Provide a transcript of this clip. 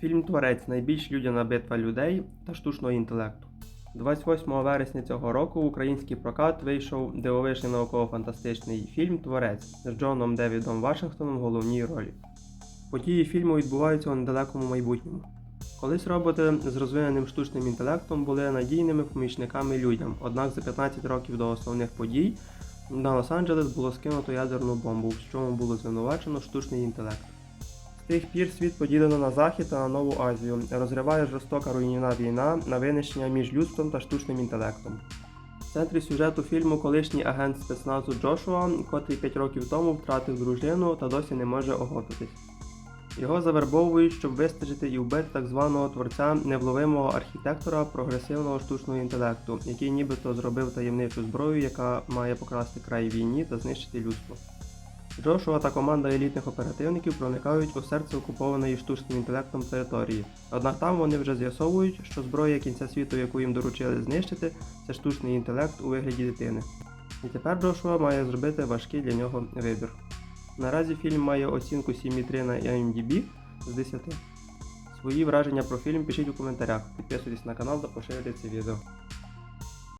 Фільм Творець найбільш людяна битва людей та штучного інтелекту. 28 вересня цього року в український прокат вийшов дивовижний науково-фантастичний фільм Творець з Джоном Девідом Вашингтоном в головній ролі. Події фільму відбуваються у недалекому майбутньому. Колись роботи з розвиненим штучним інтелектом були надійними помічниками людям, однак за 15 років до основних подій на Лос-Анджелес було скинуто ядерну бомбу, в чому було звинувачено штучний інтелект. Тих пір світ поділено на Захід та на Нову Азію, розриває жорстока руйнівна війна на винищення між людством та штучним інтелектом. В центрі сюжету фільму колишній агент спецназу Джошуа, котрий 5 років тому втратив дружину та досі не може оговтатись. Його завербовують, щоб вистежити і вбити так званого творця невловимого архітектора прогресивного штучного інтелекту, який нібито зробив таємничу зброю, яка має покрасти край війні та знищити людство. Джошуа та команда елітних оперативників проникають у серце окупованої штучним інтелектом території. Однак там вони вже з'ясовують, що зброя кінця світу, яку їм доручили знищити, це штучний інтелект у вигляді дитини. І тепер Джошуа має зробити важкий для нього вибір. Наразі фільм має оцінку 7,3 на IMDb з 10. Свої враження про фільм пишіть у коментарях, підписуйтесь на канал та поширюйте це відео.